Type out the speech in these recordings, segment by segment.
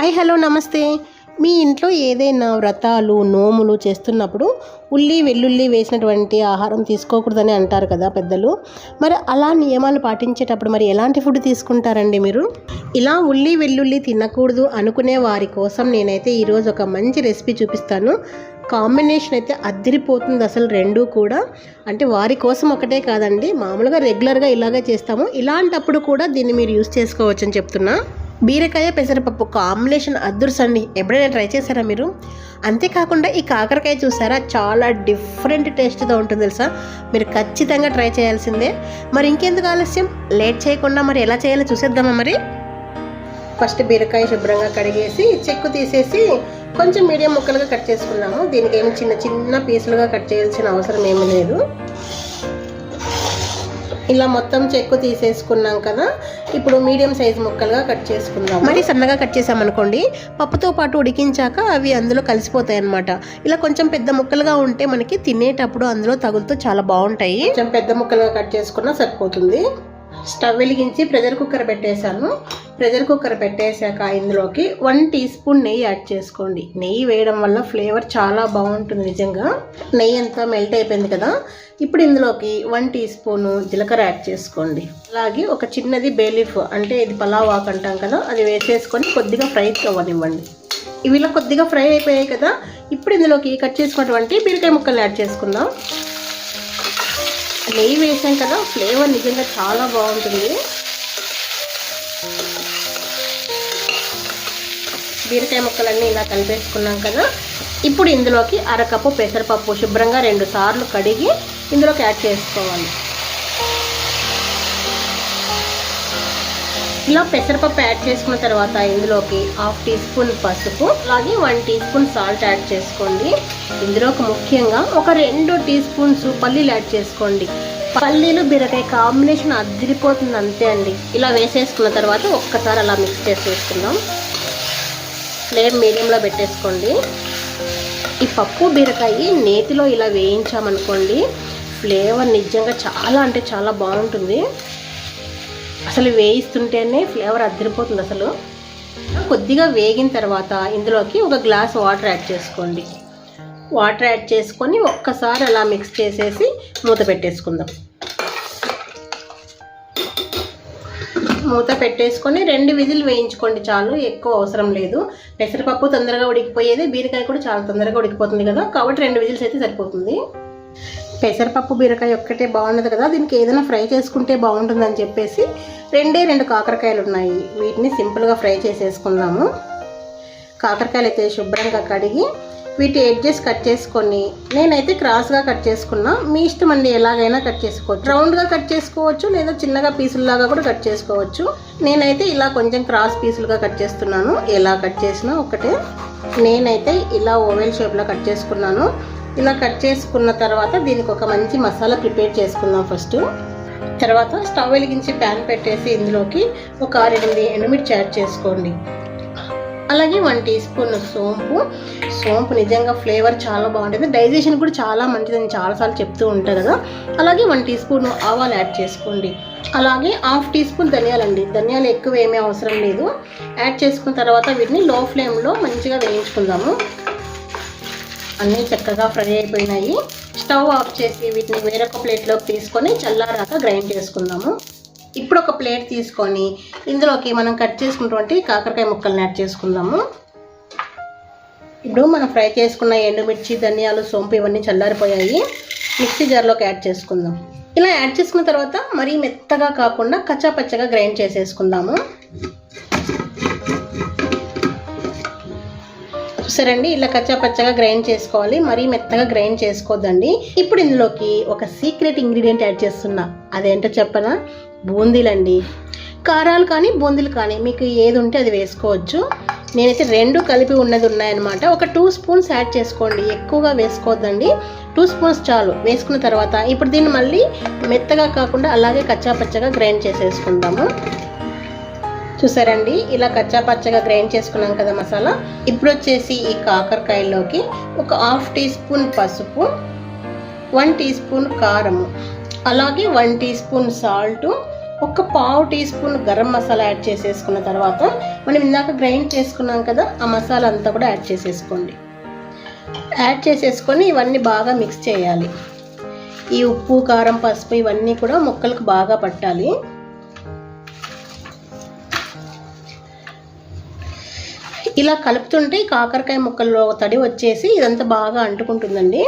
Hi hello నమస్తే. మీ ఇంట్లో ఏదైనా వ్రతాలు నోములు చేస్తున్నప్పుడు ఉల్లి వెల్లుల్లి వేసినటువంటి ఆహారం తీసుకోకూడదని అంటారు కదా పెద్దలు. మరి అలా నియమాలు పాటించేటప్పుడు మరి ఎలాంటి ఫుడ్ తీసుకుంటారండి మీరు? ఇలా ఉల్లి వెల్లుల్లి తినకూడదు అనుకునే వారి కోసం నేనైతే ఈరోజు ఒక మంచి రెసిపీ చూపిస్తాను. కాంబినేషన్ అయితే అదిరిపోతుంది అసలు రెండూ కూడా. అంటే వారి కోసం ఒకటే కాదండి మామూలుగా రెగ్యులర్గా ఇలాగే చేస్తాము. ఇలాంటప్పుడు కూడా దీన్ని మీరు యూస్ చేసుకోవచ్చని చెప్తున్నా. బీరకాయ పెసరపప్పు కాంబినేషన్ అద్దుర్స్ అండి ఎప్పుడైనా ట్రై చేశారా మీరు? అంతేకాకుండా ఈ కాకరకాయ చూసారా? చాలా డిఫరెంట్ టేస్ట్తో ఉంటుంది తెలుసా? మీరు ఖచ్చితంగా ట్రై చేయాల్సిందే. మరి ఇంకెందుకు ఆలస్యం? లేట్ చేయకుండా మరి ఎలా చేయాలో చూసేద్దామా మరి? ఫస్ట్ బీరకాయ శుభ్రంగా కడిగేసి చెక్కు తీసేసి కొంచెం మీడియం ముక్కలుగా కట్ చేసుకున్నాము. దీనికి ఏమి చిన్న చిన్న పీసులుగా కట్ చేయాల్సిన అవసరం ఏమీ లేదు. ఇలా మొత్తం చెక్కు తీసేసుకున్నాం కదా. ఇప్పుడు మీడియం సైజ్ ముక్కలుగా కట్ చేసుకుందాం. మరి సన్నగా కట్ చేసామనుకోండి పప్పుతో పాటు ఉడికించాక అవి అందులో కలిసిపోతాయి అన్నమాట ఇలా కొంచెం పెద్ద ముక్కలుగా ఉంటే మనకి తినేటప్పుడు అందులో తగులుతూ చాలా బాగుంటాయి. కొంచెం పెద్ద ముక్కలుగా కట్ చేసుకున్నా సరిపోతుంది. స్టవ్ వెలిగించి ప్రెషర్ కుక్కర్ పెట్టేశాను. ప్రెషర్ కుక్కర్ పెట్టేశాక ఇందులోకి వన్ టీ స్పూన్ నెయ్యి యాడ్ చేసుకోండి. నెయ్యి వేయడం వల్ల ఫ్లేవర్ చాలా బాగుంటుంది నిజంగా. నెయ్యి అంతా మెల్ట్ అయిపోయింది కదా. ఇప్పుడు ఇందులోకి వన్ టీ స్పూన్ జీలకర్ర యాడ్ చేసుకోండి. అలాగే ఒక చిన్నది బేలీఫ్ అంటే ఇది పలావ్ ఆకు అంటాం కదా అది వేసేసుకొని కొద్దిగా ఫ్రై అవ్వనివ్వండి. ఇవి ఇలా కొద్దిగా ఫ్రై అయిపోయాయి కదా. ఇప్పుడు ఇందులోకి కట్ చేసుకున్నటువంటి బీరకాయ ముక్కలు యాడ్ చేసుకుందాం. నెయ్యి వేసాం కదా ఫ్లేవర్ నిజంగా చాలా బాగుంటుంది. బీరకాయ ముక్కలన్నీ ఇలా కలిపేసుకున్నాం కదా. ఇప్పుడు ఇందులోకి అరకప్పు పెసరపప్పు శుభ్రంగా రెండు సార్లు కడిగి ఇందులోకి యాడ్ చేసుకోవాలి. ఇలా పెసరపప్పు యాడ్ చేసుకున్న తర్వాత ఇందులోకి హాఫ్ టీ స్పూన్ పసుపు అలాగే one teaspoon salt add చేసుకోండి. ఇందులోకి ముఖ్యంగా ఒక రెండు టీ స్పూన్స్ పల్లీలు యాడ్ చేసుకోండి. పల్లీలు బీరకాయ కాంబినేషన్ అదిరిపోతుంది అంతే అండి. ఇలా వేసేసుకున్న తర్వాత ఒక్కసారి అలా మిక్స్ చేసేసుకుందాం. ఫ్లేమ్ మీడియంలో పెట్టేసుకోండి. ఈ పప్పు బీరకాయ నేతిలో ఇలా వేయించామనుకోండి ఫ్లేవర్ నిజంగా చాలా అంటే చాలా బాగుంటుంది. అసలు వేయిస్తుంటేనే ఫ్లేవర్ అద్దరిపోతుంది అసలు. కొద్దిగా వేగిన తర్వాత ఇందులోకి ఒక గ్లాస్ వాటర్ యాడ్ చేసుకోండి. వాటర్ యాడ్ చేసుకొని ఒక్కసారి అలా మిక్స్ చేసేసి మూత పెట్టేసుకుందాం. మూత పెట్టేసుకొని రెండు విజిల్ వేయించుకోండి చాలు ఎక్కువ అవసరం లేదు. పెసరపప్పు తొందరగా ఉడికిపోయేది బీరకాయ కూడా చాలా తొందరగా ఉడికిపోతుంది కదా కాబట్టి రెండు విజిల్స్ అయితే సరిపోతుంది. పెసరపప్పు బీరకాయ ఒక్కటే బాగుండదు కదా దీనికి ఏదైనా ఫ్రై చేసుకుంటే బాగుంటుందని చెప్పేసి రెండే రెండు కాకరకాయలు ఉన్నాయి. వీటిని సింపుల్గా ఫ్రై చేసేసుకుందాము. కాకరకాయలు అయితే శుభ్రంగా కడిగి వీటి ఎడ్జెస్ కట్ చేసుకొని నేనైతే క్రాస్గా కట్ చేసుకున్నా. మీ ఇష్టం అండి ఎలాగైనా కట్ చేసుకోవచ్చు. రౌండ్గా కట్ చేసుకోవచ్చు లేదా చిన్నగా పీసుల్లాగా కూడా కట్ చేసుకోవచ్చు. నేనైతే ఇలా కొంచెం క్రాస్ పీసులుగా కట్ చేస్తున్నాను. ఎలా కట్ చేసినా ఒకటే. నేనైతే ఇలా ఓవెల్ షేప్లో కట్ చేసుకున్నాను. ఇలా కట్ చేసుకున్న తర్వాత దీనికి ఒక మంచి మసాలా ప్రిపేర్ చేసుకుందాం ఫస్ట్. తర్వాత స్టవ్ వెలిగించి ప్యాన్ పెట్టేసి ఇందులోకి ఒక ఆరు ఎనిమిది ఎండుమిర్చి యాడ్ చేసుకోండి. అలాగే వన్ టీ స్పూన్ సోంపు. సోంపు నిజంగా ఫ్లేవర్ చాలా బాగుంటుంది. డైజెషన్ కూడా చాలా మంచిదని చాలాసార్లు చెప్తూ ఉంటారు కదా. అలాగే వన్ టీ స్పూన్ ఆవాలు యాడ్ చేసుకోండి. అలాగే హాఫ్ టీ స్పూన్ ధనియాలండి ధనియాలు ఎక్కువ ఏమీ అవసరం లేదు. యాడ్ చేసుకున్న తర్వాత వీటిని లో ఫ్లేమ్లో మంచిగా వేయించుకుందాము. అన్నీ చక్కగా ఫ్రై అయిపోయినాయి. స్టవ్ ఆఫ్ చేసి వీటిని వేరొక ప్లేట్లోకి తీసుకొని చల్లారాక గ్రైండ్ చేసుకుందాము. ఇప్పుడు ఒక ప్లేట్ తీసుకొని ఇందులోకి మనం కట్ చేసుకున్నటువంటి కాకరకాయ ముక్కలను యాడ్ చేసుకుందాము. ఇప్పుడు మనం ఫ్రై చేసుకున్న ఎండుమిర్చి ధనియాలు సోంపు ఇవన్నీ చల్లారిపోయాయి. మిక్సీ జార్లోకి యాడ్ చేసుకుందాం. ఇలా యాడ్ చేసుకున్న తర్వాత మరీ మెత్తగా కాకుండా కచ్చా పచ్చగా గ్రైండ్ చేసేసుకుందాము. చూసారండి ఇలా కచ్చా పచ్చగా గ్రైండ్ చేసుకోవాలి. మరీ మెత్తగా గ్రైండ్ చేసుకోవద్దండి ఇప్పుడు ఇందులోకి ఒక సీక్రెట్ ఇంగ్రీడియంట్ యాడ్ చేస్తున్నా. అదేంటో చెప్పనా? బూందీలండి. కారాలు కానీ బూందీలు కానీ మీకు ఏది ఉంటే అది వేసుకోవచ్చు. నేనైతే రెండు కలిపి ఉన్నది ఉన్నాయన్నమాట. ఒక టూ స్పూన్స్ యాడ్ చేసుకోండి. ఎక్కువగా వేసుకోవద్దండి టూ స్పూన్స్ చాలు. వేసుకున్న తర్వాత ఇప్పుడు దీన్ని మళ్ళీ మెత్తగా కాకుండా అలాగే కచ్చా పచ్చగా గ్రైండ్ చేసేసుకుందాము. చూసారండి? ఇలా కచ్చా పచ్చగా గ్రైండ్ చేసుకున్నాం కదా మసాలా. ఇప్పుడు వచ్చేసి ఈ కాకరకాయలోకి ఒక హాఫ్ టీ స్పూన్ పసుపు వన్ టీ స్పూన్ కారము అలాగే వన్ టీ స్పూన్ సాల్ట్ ఒక పావు teaspoon garam masala add చేసేసుకున్న తర్వాత మనం ఇందాక గ్రైండ్ చేసుకున్నాం కదా ఆ మసాలా అంతా కూడా యాడ్ చేసేసుకోండి. యాడ్ చేసేసుకొని ఇవన్నీ బాగా మిక్స్ చేయాలి. ఈ ఉప్పు కారం పసుపు ఇవన్నీ కూడా మొక్కలకు బాగా పట్టాలి. ఇలా కలుపుతుంటే కాకరకాయ ముక్కల్లో తడి వచ్చేసి ఇదంతా బాగా అంటుకుంటుందండి.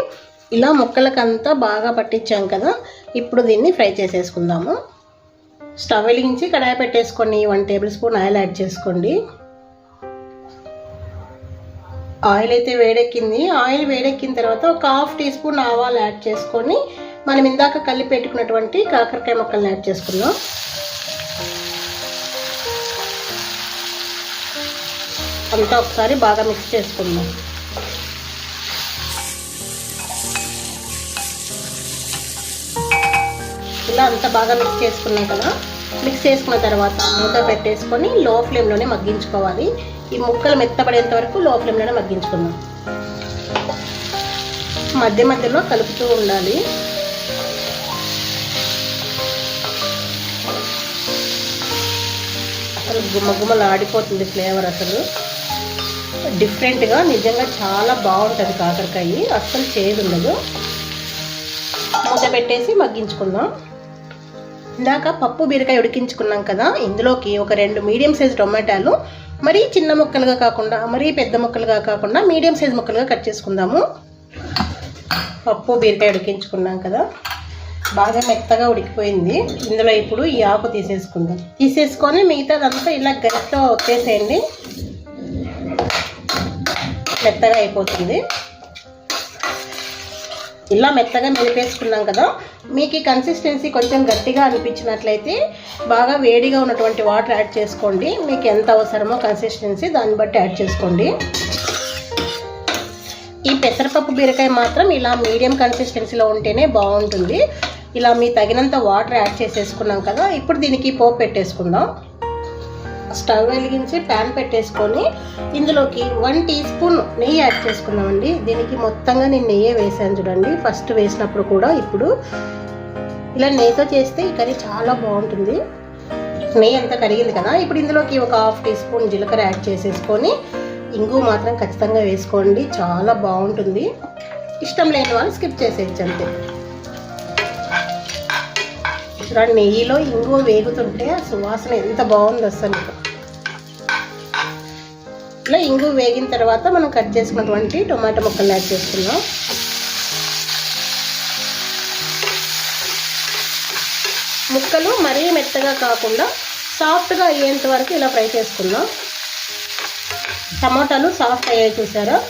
ఇలా ముక్కలకంతా బాగా పట్టించాం కదా ఇప్పుడు దీన్ని ఫ్రై చేసేసుకుందాము. స్టవ్ వెలిగించి కడాయి పెట్టేసుకొని one tablespoon oil add చేసుకోండి. ఆయిల్ అయితే వేడెక్కింది. ఆయిల్ వేడెక్కిన తర్వాత ఒక హాఫ్ టీ స్పూన్ ఆవాలు యాడ్ చేసుకొని మనం ఇందాక కలిపి పెట్టుకున్నటువంటి కాకరకాయ ముక్కలను యాడ్ చేసుకుందాం. అంతా ఒకసారి బాగా మిక్స్ చేసుకుందాం. ఇలా అంతా బాగా మిక్స్ చేసుకున్నాం కదా. మిక్స్ చేసుకున్న తర్వాత మూత పెట్టేసుకొని లో ఫ్లేమ్లోనే మగ్గించుకోవాలి. ఈ ముక్కలు మెత్తబడేంత వరకు లో ఫ్లేమ్లోనే మగ్గించుకుందాం. మధ్య మధ్యలో కలుపుతూ ఉండాలి. అసలు గుమ్మ గుమ్మలు ఆడిపోతుంది ఫ్లేవర్ అసలు. డిఫరెంట్గా నిజంగా చాలా బాగుంటుంది కాకరకాయ. అస్సలు చేదు ఉండదు మూత పెట్టేసి మగ్గించుకుందాం. ఇందాక పప్పు బీరకాయ ఉడికించుకున్నాం కదా ఇందులోకి ఒక రెండు మీడియం సైజ్ టొమాటాలు మరీ చిన్న ముక్కలుగా కాకుండా మరీ పెద్ద ముక్కలుగా కాకుండా మీడియం సైజ్ ముక్కలుగా కట్ చేసుకుందాము. పప్పు బీరకాయ ఉడికించుకున్నాం కదా బాగా మెత్తగా ఉడికిపోయింది. ఇందులో ఇప్పుడు ఈ ఆకు తీసేసుకుందాం. తీసేసుకొని మిగతాదంతా ఇలా గరిటలో వచ్చేసేయండి మెత్తగా అయిపోతుంది. ఇలా మెత్తగా మెలిపేసుకున్నాం కదా. మీకు ఈ కన్సిస్టెన్సీ కొంచెం గట్టిగా అనిపించినట్లయితే బాగా వేడిగా ఉన్నటువంటి వాటర్ యాడ్ చేసుకోండి. మీకు ఎంత అవసరమో కన్సిస్టెన్సీ దాన్ని బట్టి యాడ్ చేసుకోండి. ఈ పెసరపప్పు బీరకాయ మాత్రం ఇలా మీడియం కన్సిస్టెన్సీలో ఉంటేనే బాగుంటుంది. ఇలా మీ తగినంత వాటర్ యాడ్ చేసేసుకున్నాం కదా. ఇప్పుడు దీనికి పోపు పెట్టేసుకుందాం. స్టవ్ వెలిగించి ప్యాన్ పెట్టేసుకొని ఇందులోకి వన్ టీ స్పూన్ నెయ్యి యాడ్ చేసుకున్నామండి దీనికి మొత్తంగా నేను నెయ్యి వేసాను చూడండి. ఫస్ట్ వేసినప్పుడు కూడా ఇప్పుడు ఇలా నెయ్యితో చేస్తే ఈ కర్రీ చాలా బాగుంటుంది. నెయ్యి అంతా కరిగింది కదా. ఇప్పుడు ఇందులోకి ఒక హాఫ్ టీ స్పూన్ జీలకర్ర యాడ్ చేసేసుకొని ఇంగు మాత్రం ఖచ్చితంగా వేసుకోండి. చాలా బాగుంటుంది. ఇష్టం లేని వాళ్ళు స్కిప్ చేసేయచ్చు అంతే. చూడండి నెయ్యిలో ఇంగు వేగుతుంటే సువాసన ఎంత బాగుంది అసలు. ఇలా ఇంగు వేగిన తర్వాత మనం కట్ చేసుకున్నటువంటి టొమాటో ముక్కలు యాడ్ చేసుకుందాం. ముక్కలు మరీ మెత్తగా కాకుండా సాఫ్ట్గా అయ్యేంత వరకు ఇలా ఫ్రై చేసుకుందాం. టమాటాలు సాఫ్ట్ అయ్యాయి చూసారా?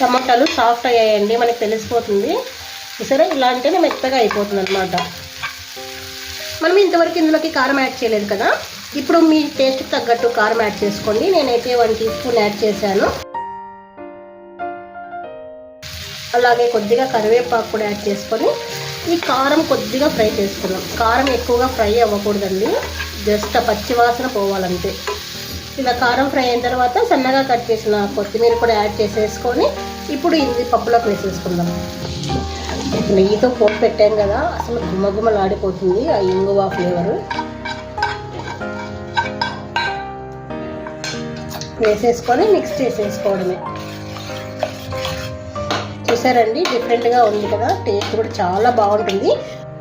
టమాటాలు సాఫ్ట్ అయ్యాయండి మనకి తెలిసిపోతుంది. చూసారా? ఇలా అంటేనే మెత్తగా అయిపోతుంది అనమాట మనం ఇంతవరకు ఇందులోకి కారం యాడ్ చేయలేదు కదా? ఇప్పుడు మీ టేస్ట్కి తగ్గట్టు కారం యాడ్ చేసుకోండి. నేనైతే వన్ టీ స్పూన్ యాడ్ చేశాను. అలాగే కొద్దిగా కరివేపాకు కూడా యాడ్ చేసుకొని ఈ కారం కొద్దిగా ఫ్రై చేసుకున్నాం కారం ఎక్కువగా ఫ్రై అవ్వకూడదండి. జస్ట్ పచ్చివాసన పోవాలంతే. ఇలా కారం ఫ్రై అయిన తర్వాత సన్నగా కట్ చేసిన కొత్తిమీర కూడా యాడ్ చేసేసుకొని ఇప్పుడు ఇది పప్పులోకి వేసేసుకుందాం. నెయ్యితో పోపు పెట్టాం కదా అసలు గుమ్మగుమ్మలాడిపోతుంది ఆ ఇంగువ ఫ్లేవర్. వేసేసుకొని మిక్స్ చేసేసుకోవడమే. చూసారండి డిఫరెంట్గా ఉంది కదా టేస్ట్ కూడా చాలా బాగుంటుంది.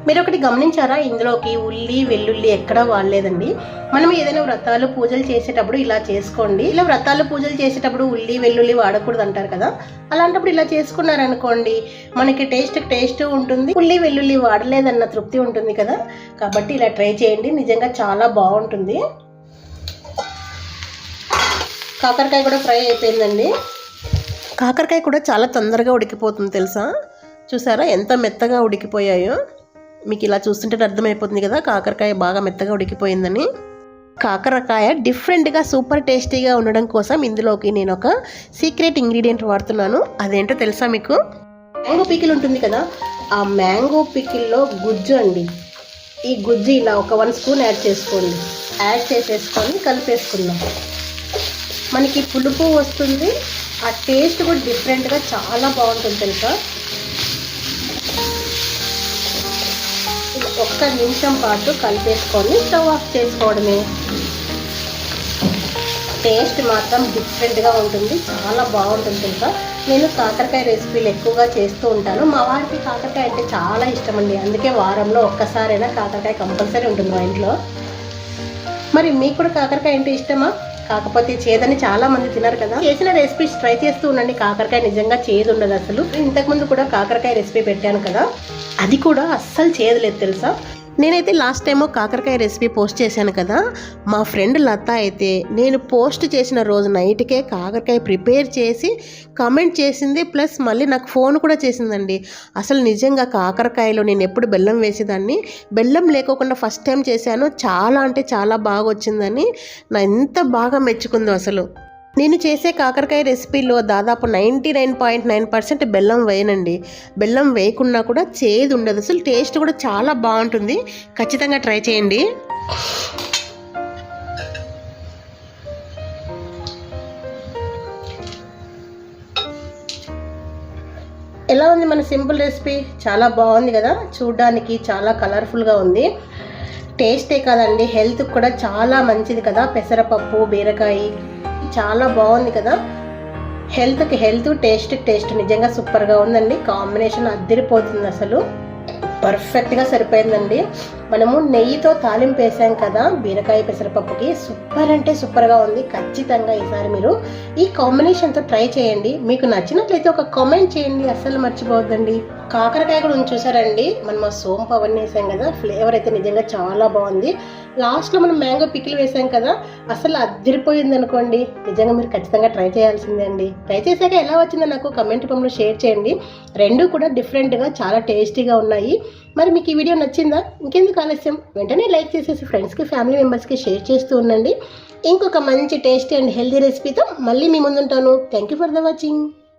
మీరు ఒకటి గమనించారా ఇందులోకి ఉల్లి వెల్లుల్లి ఎక్కడా వాడలేదండి. మనం ఏదైనా వ్రతాలు పూజలు చేసేటప్పుడు ఇలా చేసుకోండి. ఇలా వ్రతాలు పూజలు చేసేటప్పుడు ఉల్లి వెల్లుల్లి వాడకూడదు అంటారు కదా. అలాంటప్పుడు ఇలా చేసుకున్నారనుకోండి మనకి టేస్ట్ టేస్ట్ ఉంటుంది. ఉల్లి వెల్లుల్లి వాడలేదన్న తృప్తి ఉంటుంది కదా. కాబట్టి ఇలా ట్రై చేయండి నిజంగా చాలా బాగుంటుంది. కాకరకాయ కూడా ఫ్రై అయిపోయిందండి. కాకరకాయ కూడా చాలా తొందరగా ఉడికిపోతుంది తెలుసా? చూసారా ఎంత మెత్తగా ఉడికిపోయాయో? మీకు ఇలా చూస్తుంటే అర్థమైపోతుంది కదా కాకరకాయ బాగా మెత్తగా ఉడికిపోయిందని. కాకరకాయ డిఫరెంట్గా సూపర్ టేస్టీగా ఉండడం కోసం ఇందులోకి నేను ఒక సీక్రెట్ ఇంగ్రీడియంట్ వాడుతున్నాను. అదేంటో తెలుసా మీకు? మ్యాంగో పికిల్ ఉంటుంది కదా ఆ మ్యాంగో పికిల్లో గుజ్జు అండి. ఈ గుజ్జు ఇలా ఒక వన్ స్పూన్ యాడ్ చేసుకోండి. యాడ్ చేసేసుకొని కలిపేసుకుందాం. మనకి పులుపు వస్తుంది. ఆ టేస్ట్ కూడా డిఫరెంట్గా చాలా బాగుంటుంది తెలుసా? ఒక్క నిమిషం పాటు కలిపేసుకొని స్టవ్ ఆఫ్ చేసుకోవడమే. టేస్ట్ మాత్రం డిఫరెంట్గా ఉంటుంది. చాలా బాగుంటుంది తెలుసా? నేను కాకరకాయ రెసిపీలు ఎక్కువగా చేస్తూ ఉంటాను. మా వారికి కాకరకాయ అంటే చాలా ఇష్టం అండి. అందుకే వారంలో ఒక్కసారైనా కాకరకాయ కంపల్సరీ ఉంటుంది మా ఇంట్లో. మరి మీకు కూడా కాకరకాయ అంటే ఇష్టమా? కాకపోతే చేదని చాలా మంది తినరు కదా. చేసిన రెసిపీస్ ట్రై చేస్తూ ఉండండి. కాకరకాయ నిజంగా చేదు ఉండదు అసలు ఇంతకుముందు కూడా కాకరకాయ రెసిపీ పెట్టాను కదా. అది కూడా అస్సలు చేయలేదు తెలుసా? నేనైతే లాస్ట్ టైము కాకరకాయ రెసిపీ పోస్ట్ చేశాను కదా మా ఫ్రెండ్ లత అయితే నేను పోస్ట్ చేసిన రోజు నైట్కే కాకరకాయ ప్రిపేర్ చేసి కామెంట్ చేసింది ప్లస్ మళ్ళీ నాకు ఫోన్ కూడా చేసిందండి. అసలు నిజంగా కాకరకాయలో నేను ఎప్పుడు బెల్లం వేసేదాన్ని? బెల్లం లేకోకుండా ఫస్ట్ టైం చేశాను. చాలా అంటే చాలా బాగా వచ్చిందని నా ఎంత బాగా మెచ్చుకుందో అసలు. నేను చేసే కాకరకాయ రెసిపీలో దాదాపు ninety nine point nine percent బెల్లం వేయనండి. బెల్లం వేయకున్నా కూడా చేదు ఉండదు. అసలు టేస్ట్ కూడా చాలా బాగుంటుంది. ఖచ్చితంగా ట్రై చేయండి. ఎలా ఉంది మన సింపుల్ రెసిపీ? చాలా బాగుంది కదా? చూడడానికి చాలా కలర్ఫుల్గా ఉంది. టేస్టే కాదండి. హెల్త్కి కూడా చాలా మంచిది కదా? పెసరపప్పు బీరకాయ. చాలా బాగుంది కదా. హెల్త్కి హెల్త్ టేస్ట్ టేస్ట్ నిజంగా సూపర్గా ఉందండి. కాంబినేషన్ అద్దరిపోతుంది అసలు. పర్ఫెక్ట్గా సరిపోయిందండి. మనము నెయ్యితో తాలింపు వేసాం కదా బీరకాయ పెసరపప్పుకి. సూపర్ అంటే సూపర్గా ఉంది. ఖచ్చితంగా ఈసారి మీరు ఈ కాంబినేషన్తో ట్రై చేయండి. మీకు నచ్చినట్లయితే ఒక కామెంట్ చేయండి. అస్సలు మర్చిపోవద్దండి. కాకరకాయ కూడా ఉంది చూసారండి. మనం ఆ సోంపు అవన్నీ వేసాం కదా ఫ్లేవర్ అయితే నిజంగా చాలా బాగుంది. లాస్ట్లో మనం మ్యాంగో పికిల్ వేసాం కదా అసలు అద్దరిపోయింది అనుకోండి. నిజంగా మీరు ఖచ్చితంగా ట్రై చేయాల్సిందే అండి. ట్రై చేశాక ఎలా వచ్చిందో నాకు కమెంట్ రూపంలో షేర్ చేయండి. రెండు కూడా డిఫరెంట్గా చాలా టేస్టీగా ఉన్నాయి. మరి మీకు ఈ వీడియో నచ్చిందా? ఇంకెందుకు ఆలస్యం? వెంటనే లైక్ చేసేసి ఫ్రెండ్స్కి ఫ్యామిలీ మెంబర్స్కి షేర్ చేస్తూ ఉండండి. ఇంకొక మంచి టేస్టీ అండ్ హెల్దీ రెసిపీతో మళ్ళీ మీ ముందుంటాను. Thank you for the watching